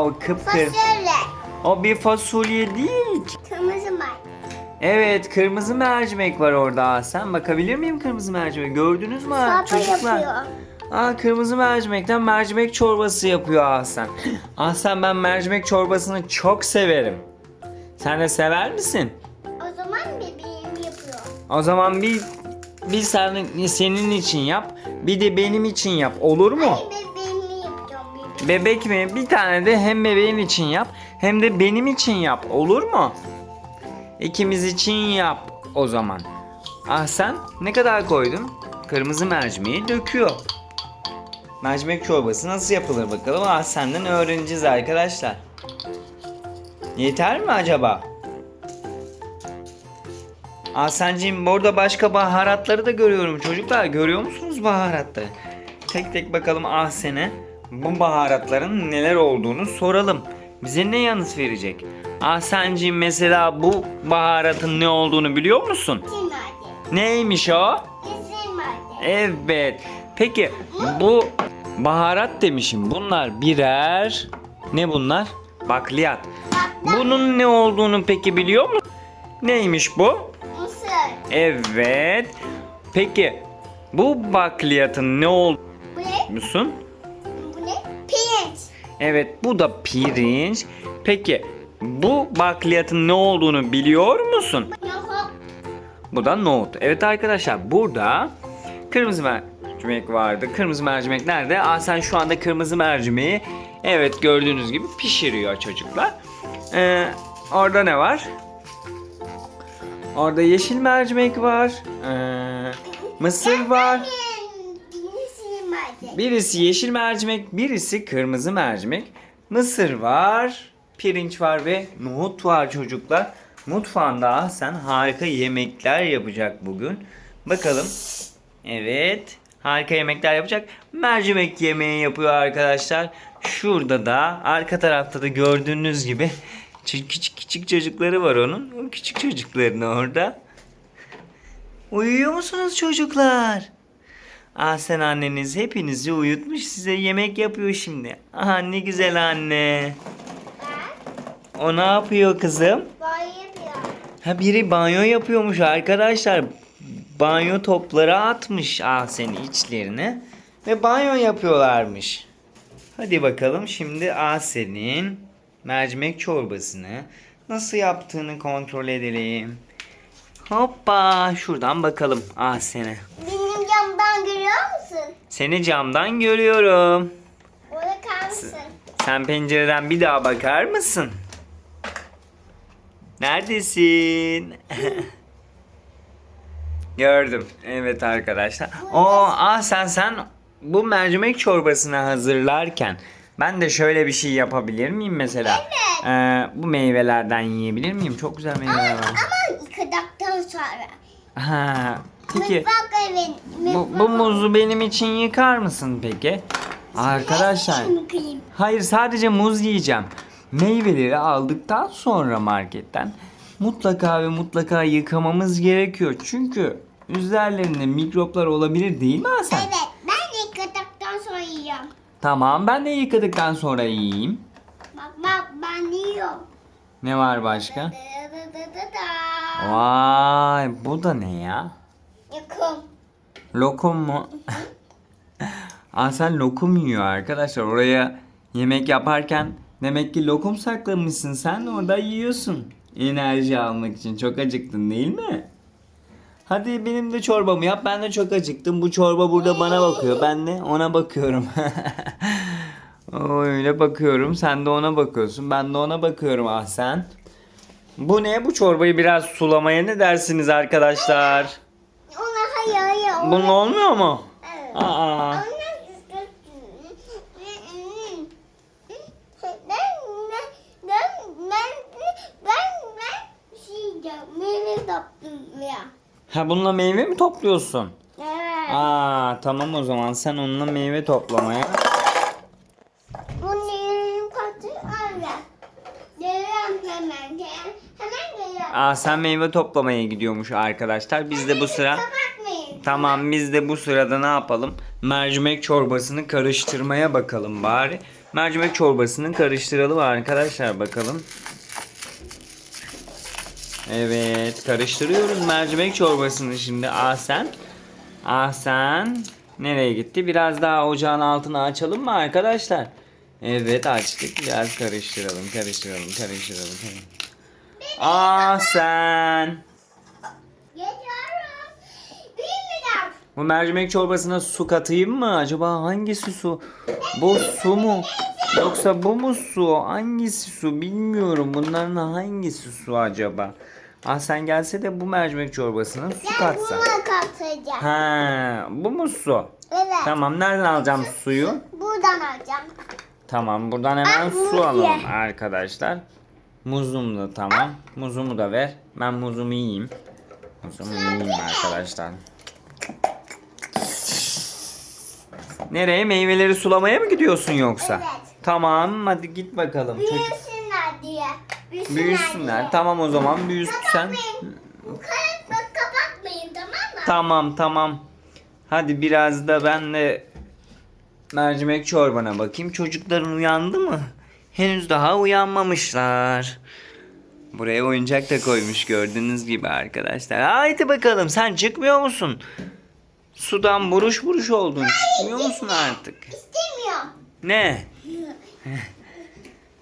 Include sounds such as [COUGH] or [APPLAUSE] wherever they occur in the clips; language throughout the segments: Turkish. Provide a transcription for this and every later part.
O kıpkır. Fasulye. O bir fasulye değil. Kırmızı may. Evet kırmızı mercimek var orada. Sen bakabilir miyim kırmızı mercimek? Gördünüz mü Salata çocuklar? yapıyor. Aa kırmızı mercimekten mercimek çorbası yapıyor Ahsen. Ahsen [CLEARS THROAT] ben mercimek çorbasını çok severim. Sen de sever misin? O zaman bebeğim yapıyor. O zaman bir bir sen, senin için yap, bir de benim için yap. Olur mu? Ay. Bebek mi? Bir tane de hem bebeğin için yap, hem de benim için yap. Olur mu? İkimiz için yap o zaman. Ah sen ne kadar koydun? Kırmızı mercimeği döküyor. Mercimek çorbası nasıl yapılır bakalım. Ah senden öğreneceğiz arkadaşlar. Yeter mi acaba? Asenciğim burada başka baharatları da görüyorum çocuklar. Görüyor musunuz baharatları? Tek tek bakalım Ahsen'e bu baharatların neler olduğunu soralım. Bize ne yanıt verecek? Ahsenciğim mesela bu baharatın ne olduğunu biliyor musun? Neymiş o? Evet. Peki bu baharat demişim. Bunlar birer ne bunlar? Bakliyat. Bak bak Bunun ne olduğunu peki biliyor musun? Neymiş bu? mısır. Evet. Peki bu bakliyatın ne olduğunu musun? Evet bu da pirinç. Peki bu bakliyatın ne olduğunu biliyor musun? Bu da nohut. Evet arkadaşlar burada kırmızı mercimek vardı. Kırmızı mercimek nerede? Aa sen şu anda kırmızı mercimeği evet gördüğünüz gibi pişiriyor çocuklar. Ee, orada ne var? Orada yeşil mercimek var. Ee, mısır var. Birisi yeşil mercimek, birisi kırmızı mercimek. Mısır var, pirinç var ve nohut var çocuklar. Mutfağında sen harika yemekler yapacak bugün. Bakalım. Evet. Harika yemekler yapacak. Mercimek yemeği yapıyor arkadaşlar. Şurada da arka tarafta da gördüğünüz gibi küçük, küçük çocukları var onun. O küçük çocuklarını orada. Uyuyor musunuz çocuklar? Ah sen anneniz hepinizi uyutmuş size yemek yapıyor şimdi. Aha ne güzel anne. O ne yapıyor kızım? Vay yapıyor. Ha biri banyo yapıyormuş arkadaşlar. Banyo topları atmış ah senin içlerine. Ve banyo yapıyorlarmış. Hadi bakalım şimdi Asen'in mercimek çorbasını nasıl yaptığını kontrol edelim. Hoppa şuradan bakalım Asen'e. Benim camdan görüyor musun? Seni camdan görüyorum. Orada kalmışsın. Sen pencereden bir daha bakar mısın? Neredesin? [LAUGHS] Gördüm. Evet arkadaşlar. O, ah sen sen bu mercimek çorbasını hazırlarken ben de şöyle bir şey yapabilir miyim mesela? Evet. Ee, bu meyvelerden yiyebilir miyim? Çok güzel meyveler var. Ama yıkadıktan sonra. Ha, peki Mutfak evet. bu, bu muzu benim için yıkar mısın peki? Arkadaşlar. Hayır sadece muz yiyeceğim. Meyveleri aldıktan sonra marketten mutlaka ve mutlaka yıkamamız gerekiyor. Çünkü üzerlerinde mikroplar olabilir değil mi Hasan? Evet ben yıkadıktan sonra yiyeceğim. Tamam ben de yıkadıktan sonra yiyeyim. Bak bak ben yiyorum. Ne var başka? Da da da da da. Vay bu da ne ya? Lokum mu? Aa sen lokum yiyor arkadaşlar. Oraya yemek yaparken demek ki lokum saklamışsın. Sen orada yiyorsun. Enerji almak için. Çok acıktın değil mi? Hadi benim de çorbamı yap. Ben de çok acıktım. Bu çorba burada bana bakıyor. Ben de ona bakıyorum. [LAUGHS] Öyle bakıyorum. Sen de ona bakıyorsun. Ben de ona bakıyorum ah sen. Bu ne? Bu çorbayı biraz sulamaya ne dersiniz arkadaşlar? Ona hayır hayır. Bunun ona- olmuyor mu? Evet. Aa. Ha bununla meyve mi topluyorsun? Evet. Aa tamam o zaman sen onunla meyve toplamaya. Bunu yerim katı öyle. Geliyorum hemen. Hemen geliyorum. Aa sen meyve toplamaya gidiyormuş arkadaşlar. Biz de bu sıra. Tamam biz de bu sırada ne yapalım? Mercimek çorbasını karıştırmaya bakalım bari. mercimek çorbasını karıştıralım arkadaşlar bakalım. Evet karıştırıyoruz mercimek çorbasını şimdi. Ahsen. Ahsen. Nereye gitti? Biraz daha ocağın altını açalım mı arkadaşlar? Evet açtık. Biraz karıştıralım, karıştıralım, karıştıralım. Ahsen. Geçiyorum. Bilmiyorum. Bu mercimek çorbasına su katayım mı? Acaba hangisi su? Bu su mu? Yoksa bu mu su? Hangisi su? Bilmiyorum. Bunların hangisi su acaba? Ah sen gelse de bu mercimek çorbasına su Ben katsa. buna katacağım. Ha, bu mu su? Evet. Tamam nereden alacağım suyu? Buradan alacağım. Tamam buradan hemen Ah, muz su ye. alalım arkadaşlar. Muzum da tamam. Muzumu da ver. Ben muzumu yiyeyim. Muzumu yiyeyim arkadaşlar. Nereye? Meyveleri sulamaya mı gidiyorsun yoksa? Evet. Tamam hadi git bakalım. Çocuk Büyüsünler diye. Büyüsünler, büyüsünler. diye. Tamam o zaman büyüsün. Kapatmayın. Kap- Kapatmayın tamam mı? Tamam tamam. Hadi biraz da ben de mercimek çorbana bakayım. Çocukların uyandı mı? Henüz daha uyanmamışlar. Buraya oyuncak da koymuş gördüğünüz gibi arkadaşlar. Haydi bakalım sen çıkmıyor musun? Sudan buruş buruş oldun. Çıkmıyor musun artık? İstemiyorum. Ne?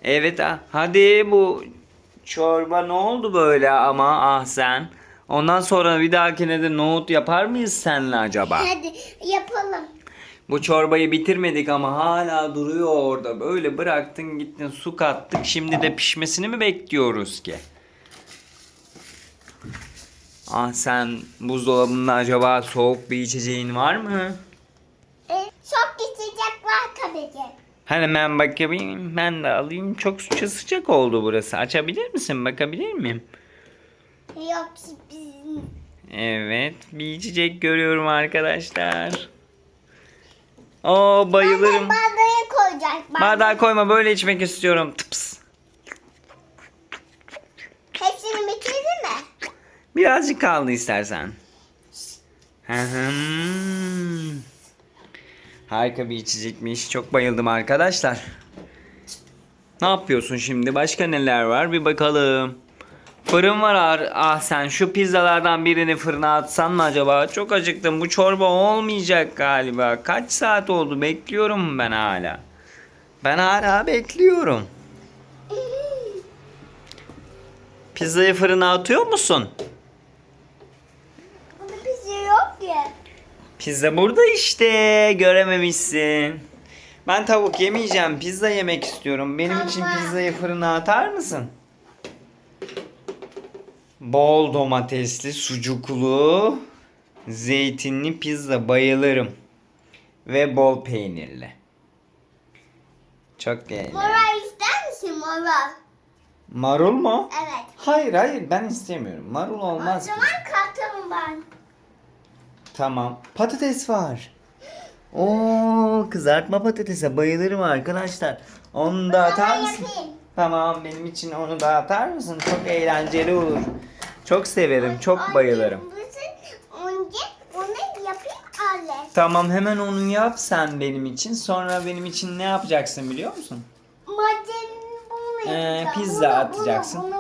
Evet hadi bu çorba ne oldu böyle ama ah sen. Ondan sonra bir dahakine de nohut yapar mıyız seninle acaba? Hadi yapalım. Bu çorbayı bitirmedik ama hala duruyor orada. Böyle bıraktın gittin su kattık. Şimdi de pişmesini mi bekliyoruz ki? Ah sen buzdolabında acaba soğuk bir içeceğin var mı? E, çok içecek var tabii ki. Hemen bakayım ben de alayım. Çok sıca- sıcak oldu burası. Açabilir misin? Bakabilir miyim? Yok bizim. Evet bir içecek görüyorum arkadaşlar. Oo bayılırım. Bardağı koyacak. Bardağı. Koyma böyle içmek istiyorum. Tıps. Birazcık kaldı istersen. Harika bir içecekmiş. Çok bayıldım arkadaşlar. Ne yapıyorsun şimdi? Başka neler var? Bir bakalım. Fırın var ar- ah sen şu pizzalardan birini fırına atsan mı acaba? Çok acıktım. Bu çorba olmayacak galiba. Kaç saat oldu? Bekliyorum ben hala. Ben hala bekliyorum. Pizzayı fırına atıyor musun? Burada pizza yok ki. Pizza burada işte. Görememişsin. Ben tavuk yemeyeceğim. Pizza yemek istiyorum. Benim için pizzayı fırına atar mısın? Bol domatesli, sucuklu, zeytinli pizza bayılırım. Ve bol peynirli. Çok eğlenceli. Mora ister misin mora? Marul mu? Evet. Hayır hayır ben istemiyorum. Marul O olmaz. ki. zaman katarım ben. Tamam. Patates var. Oo kızartma patatese bayılırım arkadaşlar. Onu da atar mısın? Tamam benim için onu da atar mısın? Çok eğlenceli olur. Çok severim, çok bayılırım. Önce yapayım. Tamam hemen onu yap sen benim için. Sonra benim için ne yapacaksın biliyor musun? Madem bunu Ee, yapacağım. pizza bunu, atacaksın. Bunu, bunu, bunu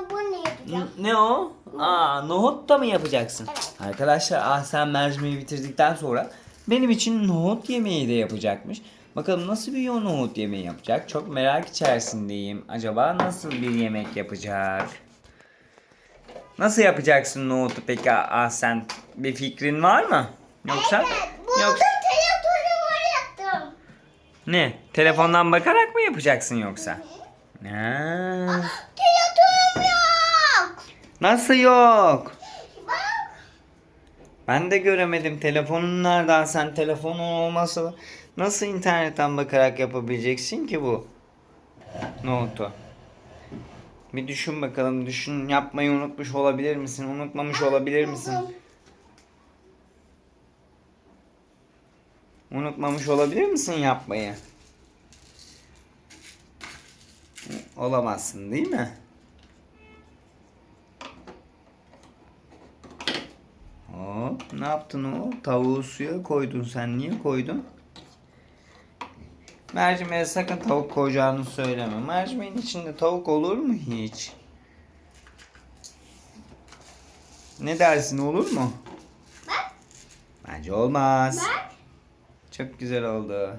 yapacağım. N- Ne o? Aa, nohut da mı yapacaksın? Evet. Arkadaşlar ah sen mercimeği bitirdikten sonra benim için nohut yemeği de yapacakmış. Bakalım nasıl bir nohut yemeği yapacak? Çok merak içerisindeyim. Acaba nasıl bir yemek yapacak? Nasıl yapacaksın nohutu peki ah sen? Bir fikrin var mı? Yoksa? Evet. Buldum Yoksa telefonumu yaptım. ne? Telefondan bakarak mı yapacaksın yoksa? Ha. Nasıl yok? Bak. Ben de göremedim. Telefonun nereden? Sen telefonun olmasa nasıl internetten bakarak yapabileceksin ki bu? Notu. Bir düşün bakalım. Düşün yapmayı unutmuş olabilir misin? Unutmamış olabilir misin? Unutmamış olabilir misin yapmayı? Olamazsın değil mi? Hop, ne yaptın o? Tavuğu suya koydun sen. Niye koydun? Mercimeğe sakın tavuk koyacağını söyleme. Mercimeğin içinde tavuk olur mu hiç? Ne dersin olur mu? Bak Bence olmaz. bak. Çok güzel oldu.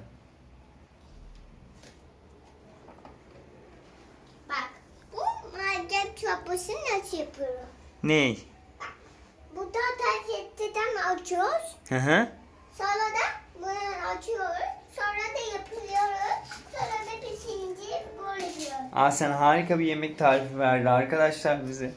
Bak. Bu mercek çorbası nasıl yapıyorum? Ney? Açıyoruz. Hı hı. Sonra da bunu açıyoruz. Sonra da yapıyoruz. Sonra da pişince böyle diyoruz. Aa sen harika bir yemek tarifi verdi arkadaşlar bize.